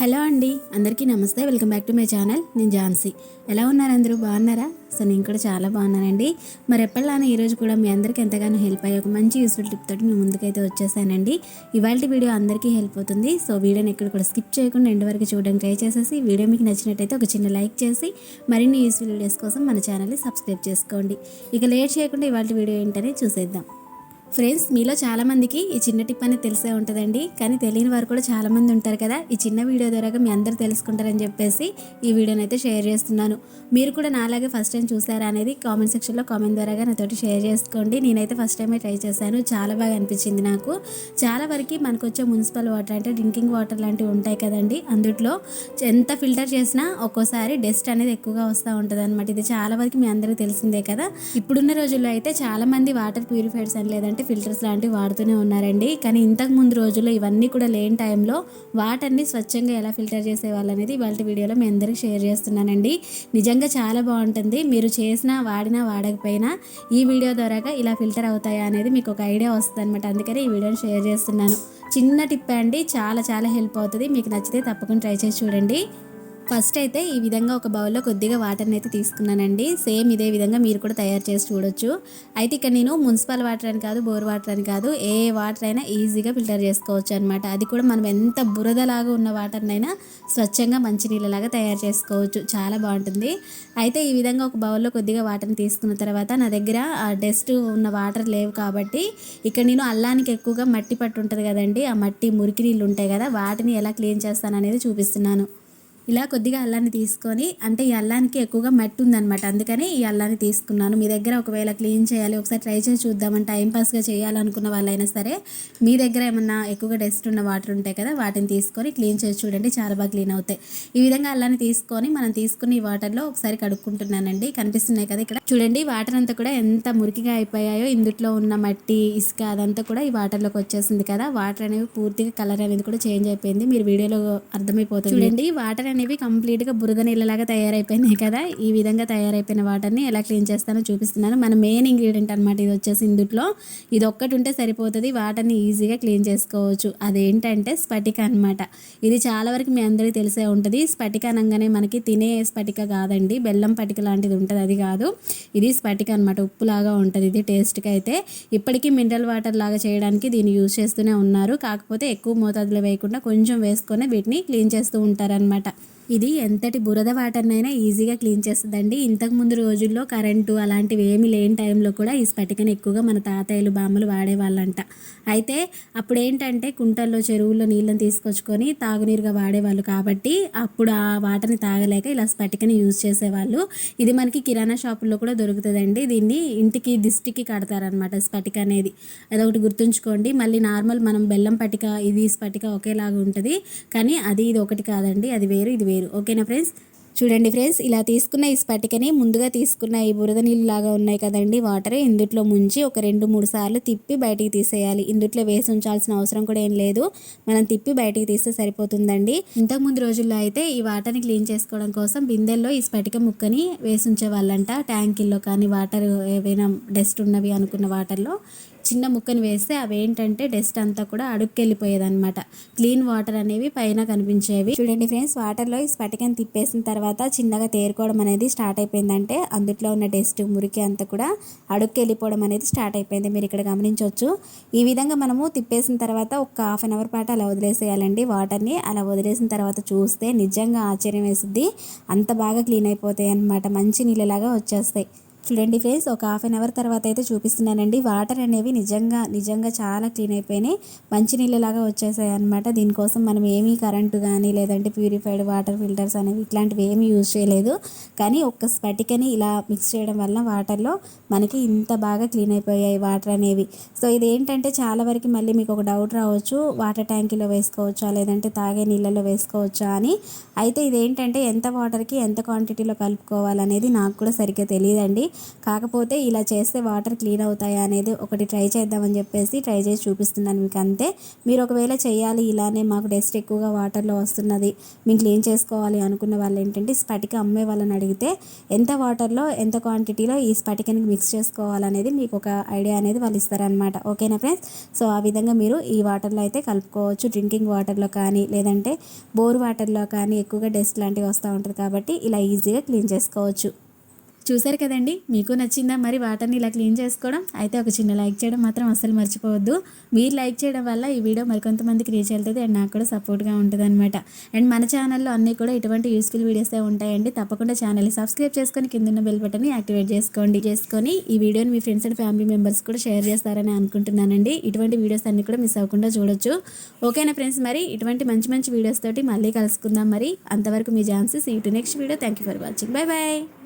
Hello అండి అందరికీ నమస్తే. Welcome back to my channel. నేను ఝాన్సీ. ఎలా ఉన్నారు అందరూ? బాగున్నారా? సో నేను కూడా చాలా బాగున్నానండి. మరి ఎప్పటిలానే ఈరోజు కూడా మీ అందరికీ ఎంతగానో హెల్ప్ అయ్యే ఒక మంచి యూస్ఫుల్ టిప్ తోటి మీ ముందుకైతే వచ్చేసానండి. ఇవాళ వీడియో అందరికీ హెల్ప్ అవుతుంది. సో వీడియోని ఎక్కడ కూడా స్కిప్ చేయకుండా ఎండ్ వరకు చూడడం ట్రై చేసేసి వీడియో మీకు నచ్చినట్టయితే ఒక చిన్న లైక్ చేసి మరిన్ని యూస్ఫుల్ వీడియోస్ కోసం మన ఛానల్ని సబ్స్క్రైబ్ చేసుకోండి. ఇక లేట్ చేయకుండా ఇవాళ వీడియో ఏంటనే చూసేద్దాం. ఫ్రెండ్స్ మీలో చాలామందికి ఈ చిన్న టిప్ అనేది తెలిసే ఉంటుందండి. కానీ తెలియని వారు కూడా చాలామంది ఉంటారు కదా. ఈ చిన్న వీడియో ద్వారా మీ అందరూ తెలుసుకుంటారని చెప్పేసి ఈ వీడియోని అయితే షేర్ చేస్తున్నాను. మీరు కూడా నాలాగే ఫస్ట్ టైం చూసారా అనేది కామెంట్ సెక్షన్లో కామెంట్ ద్వారా నాతోటి షేర్ చేసుకోండి. నేనైతే ఫస్ట్ టైమే ట్రై చేశాను. చాలా బాగా అనిపించింది నాకు. చాలా వరకు మనకు వచ్చే మున్సిపల్ వాటర్ అంటే డ్రింకింగ్ వాటర్ లాంటివి ఉంటాయి కదండి. అందుట్లో ఎంత ఫిల్టర్ చేసినా ఒక్కోసారి డస్ట్ అనేది ఎక్కువగా వస్తూ ఉంటుంది అనమాట ఇది చాలా వరకు మీ అందరికీ తెలిసిందే కదా. ఇప్పుడున్న రోజుల్లో అయితే చాలామంది వాటర్ ప్యూరిఫైర్స్ అని లేదంటే ఫిల్టర్స్ లాంటివి వాడుతూనే ఉన్నారండి. కానీ ఇంతకు ముందు రోజుల్లో ఇవన్నీ కూడా లేని టైంలో వాటర్ని స్వచ్ఛంగా ఎలా ఫిల్టర్ చేసేవాళ్ళు అనేది ఇవాళ వీడియోలో మీ అందరికీ షేర్ చేస్తున్నానండి. నిజంగా చాలా బాగుంటుంది. మీరు చేసినా వాడినా వాడకపోయినా ఈ వీడియో ద్వారాగా ఇలా ఫిల్టర్ అవుతాయా అనేది మీకు ఒక ఐడియా వస్తుంది అనమాట అందుకని ఈ వీడియోని షేర్ చేస్తున్నాను. చిన్న టిప్ అండి. చాలా చాలా హెల్ప్ అవుతుంది. మీకు నచ్చితే తప్పకుండా ట్రై చేసి చూడండి. ఫస్ట్ అయితే ఈ విధంగా ఒక బౌల్లో కొద్దిగా వాటర్ని అయితే తీసుకున్నానండి. సేమ్ ఇదే విధంగా మీరు కూడా తయారు చేసి చూడొచ్చు. అయితే ఇక్కడ నేను మున్సిపల్ వాటర్ అని కాదు బోర్ వాటర్ అని కాదు ఏ వాటర్ అయినా ఈజీగా ఫిల్టర్ చేసుకోవచ్చు అనమాట అది కూడా మనం ఎంత బురదలాగా ఉన్న వాటర్నైనా స్వచ్ఛంగా మంచినీళ్ళలాగా తయారు చేసుకోవచ్చు. చాలా బాగుంటుంది. అయితే ఈ విధంగా ఒక బౌల్లో కొద్దిగా వాటర్ని తీసుకున్న తర్వాత నా దగ్గర డస్ట్ ఉన్న వాటర్ లేవు కాబట్టి ఇక్కడ నేను అల్లానికి ఎక్కువగా మట్టి పట్టు ఉంటుంది కదండి ఆ మట్టి మురికి నీళ్ళు ఉంటాయి కదా వాటిని ఎలా క్లీన్ చేస్తాను అనేది చూపిస్తున్నాను. ఇలా కొద్దిగా అల్లాన్ని తీసుకొని అంటే ఈ అల్లానికి ఎక్కువగా మట్టి ఉందన్నమాట. అందుకని ఈ అల్లాన్ని తీసుకున్నాను. మీ దగ్గర ఒకవేళ క్లీన్ చేయాలి ఒకసారి ట్రై చేసి చూద్దామని టైంపాస్గా చేయాలనుకున్న వాళ్ళైనా సరే మీ దగ్గర ఏమన్నా ఎక్కువగా డస్ట్ ఉన్న వాటర్ ఉంటాయి కదా వాటిని తీసుకొని క్లీన్ చేసి చూడండి చాలా బాగా క్లీన్ అవుతాయి. ఈ విధంగా అల్లాన్ని తీసుకొని మనం తీసుకుని ఈ వాటర్లో ఒకసారి కడుక్కుంటున్నానండి. కనిపిస్తున్నాయి కదా ఇక్కడ. చూడండి వాటర్ అంతా కూడా ఎంత మురికిగా అయిపోయాయో ఇందుట్లో ఉన్న మట్టి ఇసుక అదంతా కూడా ఈ వాటర్లోకి వచ్చేసింది కదా. వాటర్ అనేవి పూర్తిగా కలర్ అనేది కూడా చేంజ్ అయిపోయింది. మీరు వీడియోలో అర్థమైపోతుంది. చూడండి వాటర్ అనేవి కంప్లీట్గా బురద నీళ్ళలాగా తయారైపోయినాయి కదా. ఈ విధంగా తయారైపోయిన వాటర్ని ఎలా క్లీన్ చేస్తానో చూపిస్తున్నాను. మన మెయిన్ ఇంగ్రీడియంట్ అనమాట ఇది వచ్చేసి ఇందుట్లో. ఇది ఒక్కటి ఉంటే సరిపోతుంది. వాటర్ని ఈజీగా క్లీన్ చేసుకోవచ్చు. అదేంటంటే స్ఫటిక అనమాట ఇది చాలా వరకు మీ అందరికీ తెలిసే ఉంటుంది. స్ఫటిక అనగానే మనకి తినే స్ఫటిక కాదండి. బెల్లం పటిక లాంటిది ఉంటుంది. అది కాదు. ఇది స్ఫటిక అనమాట ఉప్పులాగా ఉంటుంది ఇది టేస్ట్కి అయితే. ఇప్పటికీ మినరల్ వాటర్ లాగా చేయడానికి దీన్ని యూజ్ చేస్తూనే ఉన్నారు. కాకపోతే ఎక్కువ మోతాదులో వేయకుండా కొంచెం వేసుకొని వీటిని క్లీన్ చేస్తూ ఉంటారనమాట ఇది ఎంతటి బురద వాటర్నైనా ఈజీగా క్లీన్ చేస్తుందండి. ఇంతకు ముందు రోజుల్లో కరెంటు అలాంటివి ఏమి లేని టైంలో కూడా ఈ స్ఫటికను ఎక్కువగా మన తాతయ్యలు బామ్మలు వాడేవాళ్ళంట. అయితే అప్పుడు ఏంటంటే కుంటల్లో చెరువుల్లో నీళ్ళని తీసుకొచ్చుకొని తాగునీరుగా వాడేవాళ్ళు కాబట్టి అప్పుడు ఆ వాటర్ని తాగలేక ఇలా స్ఫటికని యూజ్ చేసేవాళ్ళు. ఇది మనకి కిరాణా షాపుల్లో కూడా దొరుకుతుందండి. దీన్ని ఇంటికి దిష్టికి కడతారనమాట స్ఫటిక అనేది. అదొకటి గుర్తుంచుకోండి. మళ్ళీ నార్మల్ మనం బెల్లం పటిక ఇది స్ఫటిక ఒకేలాగా ఉంటుంది. కానీ అది ఇది ఒకటి కాదండి. అది వేరు ఇది వేరు. ఓకేనా ఫ్రెండ్స్? చూడండి ఫ్రెండ్స్ ఇలా తీసుకున్న ఈ స్పటికని ముందుగా తీసుకున్న ఈ బురద నీళ్ళు లాగా ఉన్నాయి కదండి. వాటర్ ఇందుట్లో ముంచి ఒక రెండు మూడు సార్లు తిప్పి బయటికి తీసేయాలి. ఇందుట్లో వేసి ఉంచాల్సిన అవసరం కూడా ఏం లేదు. మనం తిప్పి బయటికి తీస్తే సరిపోతుందండి. ఇంతకుముందు రోజుల్లో అయితే ఈ వాటర్ని క్లీన్ చేసుకోవడం కోసం బిందెల్లో ఈ స్పటిక ముక్కని వేసి ఉంచేవాళ్ళంట. ట్యాంకిల్లో కానీ వాటర్ ఏవైనా డస్ట్ ఉన్నవి అనుకున్న వాటర్లో. చిన్న ముక్కను వేస్తే అవి ఏంటంటే డస్ట్ అంతా కూడా అడుక్కెళ్ళిపోయేది అనమాట క్లీన్ వాటర్ అనేవి పైన కనిపించేవి. చూడండి ఫ్రెండ్స్ వాటర్లో ఈ స్పటికని తిప్పేసిన తర్వాత చిన్నగా తేరుకోవడం అనేది స్టార్ట్ అయిపోయిందంటే అందుట్లో ఉన్న డస్ట్ మురికి అంతా కూడా అడుక్కెళ్ళిపోవడం అనేది స్టార్ట్ అయిపోయింది. మీరు ఇక్కడ గమనించవచ్చు. ఈ విధంగా మనము తిప్పేసిన తర్వాత ఒక హాఫ్ అన్ అవర్ పాటు అలా వదిలేసేయాలండి వాటర్ని అలా వదిలేసిన తర్వాత చూస్తే నిజంగా ఆశ్చర్యం వేస్తుంది అంత బాగా క్లీన్ అయిపోతాయి అనమాట మంచి నీళ్ళలాగా వచ్చేస్తాయి. చూడండి ఫ్రెండ్స్ ఒక హాఫ్ అన్ అవర్ తర్వాత అయితే చూపిస్తున్నానండి. వాటర్ అనేవి నిజంగా నిజంగా చాలా క్లీన్ అయిపోయినాయి. మంచినీళ్ళలాగా వచ్చేసాయి అనమాట దీనికోసం మనం ఏమీ కరెంటు కానీ లేదంటే ప్యూరిఫైడ్ వాటర్ ఫిల్టర్స్ అనేవి ఇట్లాంటివి ఏమీ యూజ్ చేయలేదు. కానీ ఒక్క స్పటికని ఇలా మిక్స్ చేయడం వల్ల వాటర్లో మనకి ఇంత బాగా క్లీన్ అయిపోయాయి వాటర్ అనేవి. సో ఇది ఏంటంటే చాలా వరకు మళ్ళీ మీకు ఒక డౌట్ రావచ్చు. వాటర్ ట్యాంకీలో వేసుకోవచ్చా లేదంటే తాగే నీళ్ళలో వేసుకోవచ్చా అని. అయితే ఇదేంటంటే ఎంత వాటర్కి ఎంత క్వాంటిటీలో కలుపుకోవాలనేది నాకు కూడా సరిగ్గా తెలియదండి. కాకపోతే ఇలా చేస్తే వాటర్ క్లీన్ అవుతాయా అనేది ఒకటి ట్రై చేద్దామని చెప్పేసి ట్రై చేసి చూపిస్తున్నాను మీకు అంతే. మీరు ఒకవేళ చేయాలి ఇలానే మాకు డస్ట్ ఎక్కువగా వాటర్లో వస్తున్నది మేము క్లీన్ చేసుకోవాలి అనుకున్న వాళ్ళు ఏంటంటే స్పటిక అమ్మే వాళ్ళని అడిగితే ఎంత వాటర్లో ఎంత క్వాంటిటీలో ఈ స్పటికని మిక్స్ చేసుకోవాలనేది మీకు ఒక ఐడియా అనేది వాళ్ళు ఇస్తారనమాట ఓకేనా ఫ్రెండ్స్? సో ఆ విధంగా మీరు ఈ వాటర్లో అయితే కలుపుకోవచ్చు. డ్రింకింగ్ వాటర్లో కానీ లేదంటే బోర్ వాటర్లో కానీ ఎక్కువగా డస్ట్ లాంటివి వస్తూ ఉంటుంది కాబట్టి ఇలా ఈజీగా క్లీన్ చేసుకోవచ్చు. చూసారు కదండి? మీకు నచ్చిందా? మరి వాటర్ని ఇలా క్లీన్ చేసుకోవడం అయితే ఒక చిన్న లైక్ చేయడం మాత్రం అస్సలు మర్చిపోవద్దు. మీరు లైక్ చేయడం వల్ల ఈ వీడియో మరికొంతమందికి రీచ్ వెళ్తుంది అండ్ నాకు కూడా సపోర్ట్గా ఉంటుంది అనమాట అండ్ మన ఛానల్లో అన్నీ కూడా ఇటువంటి యూస్ఫుల్ వీడియోసే ఉంటాయండి తప్పకుండా ఛానల్ని సబ్స్క్రైబ్ చేసుకొని కింద బెల్ బటన్ని యాక్టివేట్ చేసుకోండి. చేసుకొని ఈ వీడియోని మీ ఫ్రెండ్స్ అండ్ ఫ్యామిలీ మెంబర్స్ కూడా షేర్ చేస్తారని అనుకుంటున్నానండి. ఇటువంటి వీడియోస్ అన్నీ కూడా మిస్ అవ్వకుండా చూడొచ్చు. ఓకేనా ఫ్రెండ్స్? మరి ఇటువంటి మంచి మంచి వీడియోస్ తోటి మళ్ళీ కలుసుకుందాం మరి. అంతవరకు మీ ఛాన్సెస్ ఈ to next video. Thank you for watching. Bye bye